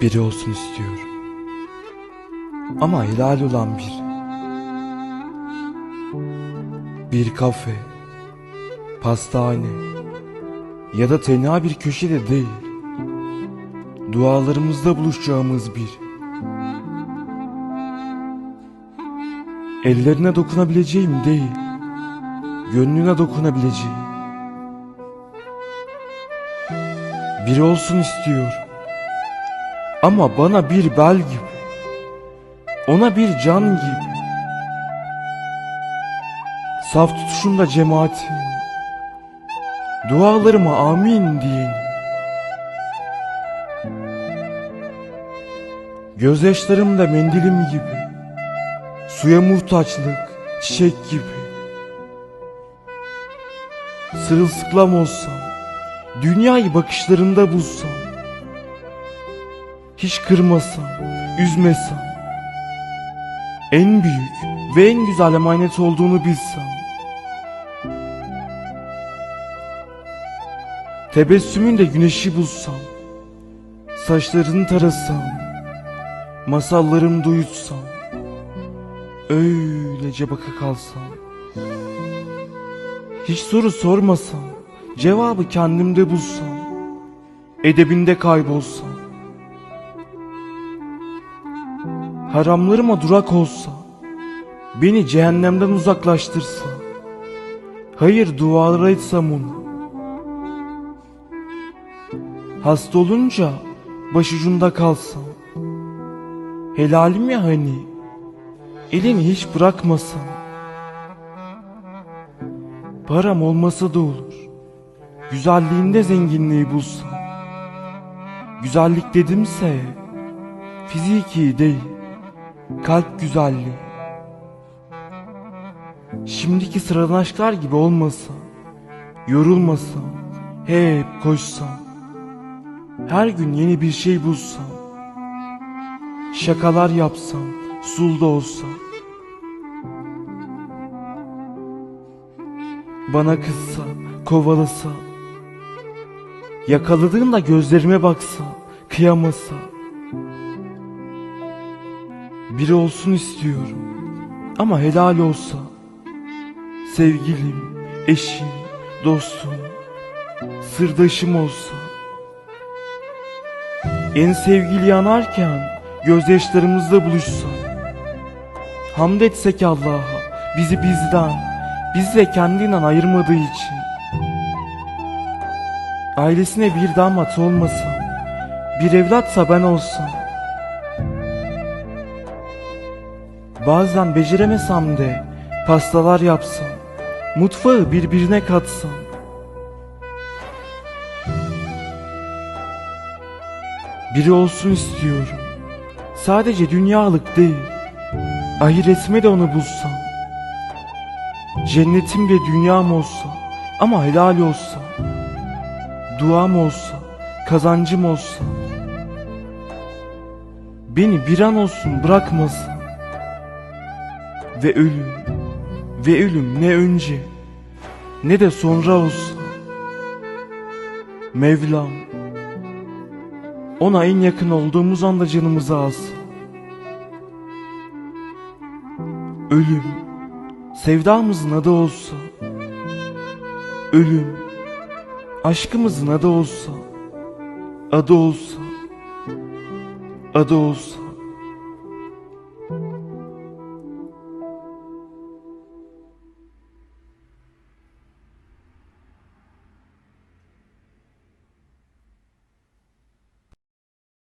Biri olsun istiyorum. Ama helal olan biri. Bir kafe, pastane ya da tenha bir köşede değil. Dualarımızda buluşacağımız bir. Ellerine dokunabileceğim değil, gönlüne dokunabileceğim. Biri olsun istiyorum. Ama bana bir bel gibi. Ona bir can gibi. Saf tutuşunda cemaatim. Dualarıma amin diyen. Gözyaşlarım da mendilim gibi. Suya muhtaçlık, çiçek gibi. Sırılsıklam olsam, dünyayı bakışlarında bulsam. Hiç kırmasam, üzmesem. En büyük ve en güzel emanet olduğunu bilsem. Tebessümünde güneşi bulsam. Saçlarını tarasam. Masallarımı duyutsam. Öylece baka kalsam. Hiç soru sormasam. Cevabı kendimde bulsam. Edebinde kaybolsam. Haramlarıma durak olsa, beni cehennemden uzaklaştırsa, hayır dualara etsem onu. Hasta olunca başucunda kalsam, helalim ya hani, elini hiç bırakmasam. Param olmasa da olur, güzelliğinde zenginliği bulsam. Güzellik dedimse, fiziki değil, kalp güzelliği. Şimdiki sıradan aşklar gibi olmasa, yorulmasam, hep koşsam, her gün yeni bir şey bulsam, şakalar yapsam, sulda olsa, bana kızsa, kovalasa, yakaladığında gözlerime baksa, kıyamasa, biri olsun istiyorum. Ama helal olsa. Sevgilim, eşim, dostum, sırdaşım olsa. En sevgili yanarken gözyaşlarımızla buluşsa. Hamd etsek Allah'a bizi bizden, bizi de kendinden ayırmadığı için. Ailesine bir damat olmasam, bir evlatsa ben olsam. Bazen beceremesem de pastalar yapsam, mutfağı birbirine katsam. Biri olsun istiyorum. Sadece dünyalık değil, ahiretime de onu bulsam. Cennetim ve dünyam olsa ama helal olsa. Duam olsa, kazancım olsa. Beni bir an olsun bırakmasın ve ölüm ve ölüm ne önce ne de sonra olsa Mevlam ona en yakın olduğumuz anda canımızı alsın. Ölüm sevdamızın adı olsa ölüm aşkımızın adı olsa adı olsa adı olsa